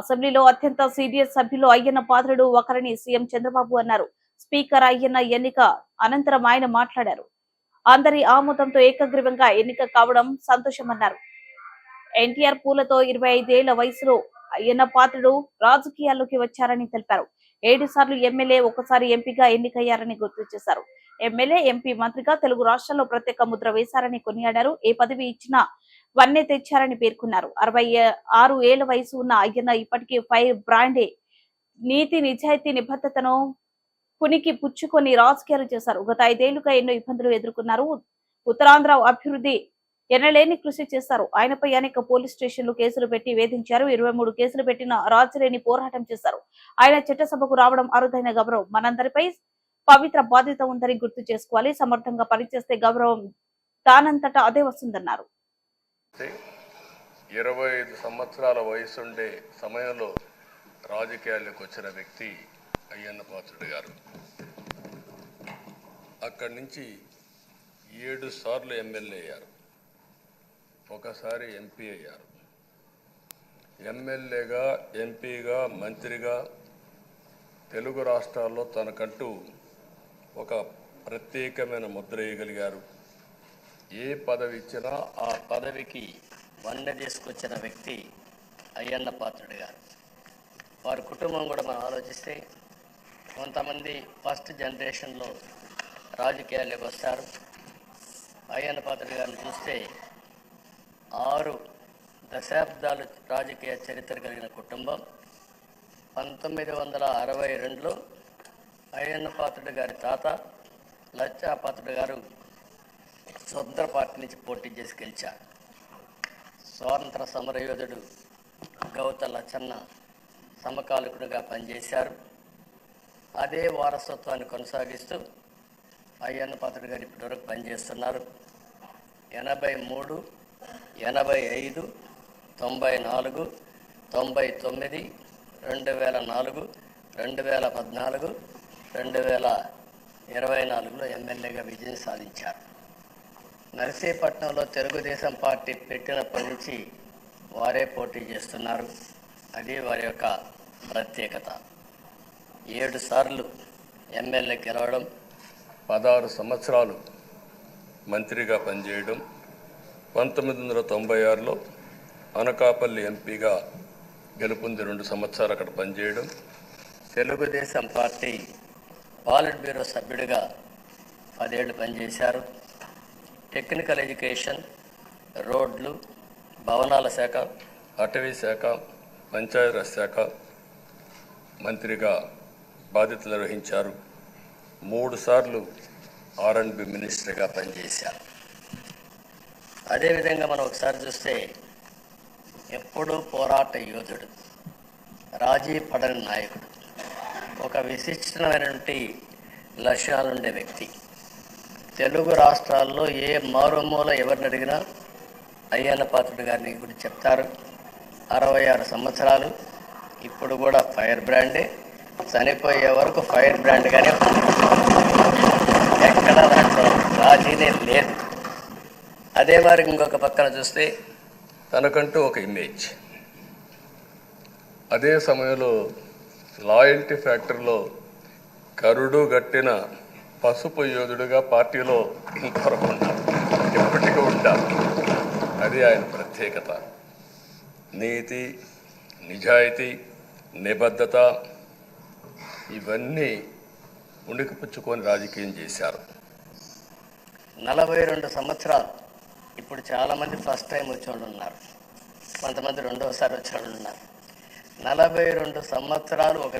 అసెంబ్లీలో అత్యంత సీనియర్ సభ్యులు అయ్యన్న పాత్రుడు ఒకరని సీఎం చంద్రబాబు అన్నారు. స్పీకర్ అయ్యన్న ఎన్నిక అనంతరం ఆయన మాట్లాడారు. అందరి ఆమోదంతో ఏకగ్రీవంగా ఎన్నిక కావడం సంతోషమన్నారు. ఎన్టీఆర్ పూలతో ఇరవై ఐదేళ్ళ వయసులో అయ్యన్న పాత్రుడు రాజకీయాల్లోకి వచ్చారని తెలిపారు. ఏడు సార్లు ఎమ్మెల్యే ఒకసారి ఎంపీగా ఎన్నికయ్యారని గుర్తు చేశారు. ఎమ్మెల్యే ఎంపీ మంత్రిగా తెలుగు రాష్ట్రాల్లో ప్రత్యేక ముద్ర వేశారని కొనియాడారు. ఏ పదవి ఇచ్చినా వన్నే తెచ్చారని పేర్కొన్నారు. అరవై ఆరు ఏళ్ళ వయసు ఉన్న అయ్యన్న ఇప్పటికీ ఫైర్ బ్రాండే నీతి నిజాయితీ నిబద్ధతను పునికి పుచ్చుకొని రాజకీయాలు చేశారు. గత ఐదేళ్ళుగా ఎన్నో ఇబ్బందులు ఎదుర్కొన్నారు. ఉత్తరాంధ్ర అభివృద్ధి ఎనలేని కృషి చేశారు. ఆయనపై అనేక పోలీస్ స్టేషన్లు కేసులు పెట్టి వేధించారు. ఇరవై మూడు కేసులు పెట్టిన రాజులేని పోరాటం చేశారు. ఆయన చట్టసభకు రావడం అరుదైన గౌరవం. మనందరిపై పవిత్ర బాధ్యత ఉందని గుర్తు చేసుకోవాలి. సమర్థంగా పనిచేస్తే గౌరవం దానంతటా అదే వస్తుందన్నారు. ఇరవై ఐదు సంవత్సరాల వయసుండే సమయంలో రాజకీయాల్లోకి వచ్చిన వ్యక్తి అయ్యన్న పాత్రుడు గారు. అక్కడి నుంచి ఏడు సార్లు ఎమ్మెల్యే అయ్యారు. ఒకసారి ఎంపీ అయ్యారు. ఎమ్మెల్యేగా ఎంపీగా మంత్రిగా తెలుగు రాష్ట్రాల్లో తనకంటూ ఒక ప్రత్యేకమైన ముద్ర వేయగలిగారు. ఏ పదవి ఇచ్చినా ఆ పదవికి వండ తీసుకొచ్చిన వ్యక్తి అయ్యన్న పాత్రుడు గారు. వారి కుటుంబం కూడా మనం ఆలోచిస్తే కొంతమంది ఫస్ట్ జనరేషన్లో రాజకీయాల్లోకి వస్తారు. అయ్యన్న పాత్రుడు గారిని చూస్తే ఆరు దశాబ్దాలు రాజకీయ చరిత్ర కలిగిన కుటుంబం. పంతొమ్మిది వందల అరవై రెండులో అయ్యన్న పాత్రుడు గారి తాత లచ్చా పాత్రుడు గారు స్వతంత్ర పార్టీ నుంచి పోటీ చేసి గెలిచాడు స్వాతంత్ర సమరయోధుడు గౌత లచ్చన్న సమకాలికుడుగా పనిచేశారు. అదే వారసత్వాన్ని కొనసాగిస్తూ అయ్యన్న పాత్రుడు గారు ఇప్పటివరకు పనిచేస్తున్నారు. ఎనభై మూడు ఎనభై ఐదు తొంభై నాలుగు తొంభై తొమ్మిది రెండు వేల నాలుగు రెండు వేల పద్నాలుగు రెండు వేల ఇరవై నాలుగులో ఎమ్మెల్యేగా విజయం సాధించారు. నర్సీపట్నంలో తెలుగుదేశం పార్టీ పెట్టినప్పటి నుంచి వారే పోటీ చేస్తున్నారు. అది వారి యొక్క ప్రత్యేకత. ఏడు సార్లు ఎమ్మెల్యే గెలవడం పదహారు సంవత్సరాలు మంత్రిగా పనిచేయడం పంతొమ్మిది వందల తొంభై ఆరులో అనకాపల్లి ఎంపీగా గెలుపొంది రెండు సంవత్సరాలు అక్కడ పనిచేయడం. తెలుగుదేశం పార్టీ పాలిట్ బ్యూరో సభ్యుడిగా పదేళ్ళు పనిచేశారు. టెక్నికల్ ఎడ్యుకేషన్ రోడ్లు భవనాల శాఖ అటవీ శాఖ పంచాయతీరాజ్ శాఖ మంత్రిగా బాధ్యతలు నిర్వహించారు. మూడు సార్లు ఆర్ అండ్ బి మినిస్టర్గా పనిచేశారు. అదేవిధంగా మనం ఒకసారి చూస్తే ఎప్పుడూ పోరాట యోధుడు రాజీ పడని నాయకుడు ఒక విశిష్టమైనటువంటి లక్ష్యాలుండే వ్యక్తి. తెలుగు రాష్ట్రాల్లో ఏ మారుమూల ఎవరిని అడిగినా అయ్యన్న పాత్రుడు గారిని గురించి చెప్తారు. అరవై ఆరు సంవత్సరాలు. ఇప్పుడు కూడా ఫైర్ బ్రాండే. చనిపోయే వరకు ఫైర్ బ్రాండ్గానే ఎక్కడ దాంట్లో రాజీనే లేదు. అదే వారికి ఇంకొక పక్కన చూస్తే తనకంటూ ఒక ఇమేజ్. అదే సమయంలో లాయల్టీ ఫ్యాక్టరీలో కరుడు గట్టిన పసుపు యోధుడుగా పార్టీలో ఇంతవరకు ఉంటారు ఎప్పటికీ ఉంటారు అది ఆయన ప్రత్యేకత. నీతి నిజాయితీ నిబద్ధత ఇవన్నీ ఉణికిపుచ్చుకొని రాజకీయం చేశారు. నలభై రెండు సంవత్సరాలు ఇప్పుడు చాలామంది ఫస్ట్ టైం వచ్చేవాళ్ళు ఉన్నారు. కొంతమంది రెండోసారి వచ్చేవాళ్ళు ఉన్నారు. నలభై రెండు సంవత్సరాలు ఒక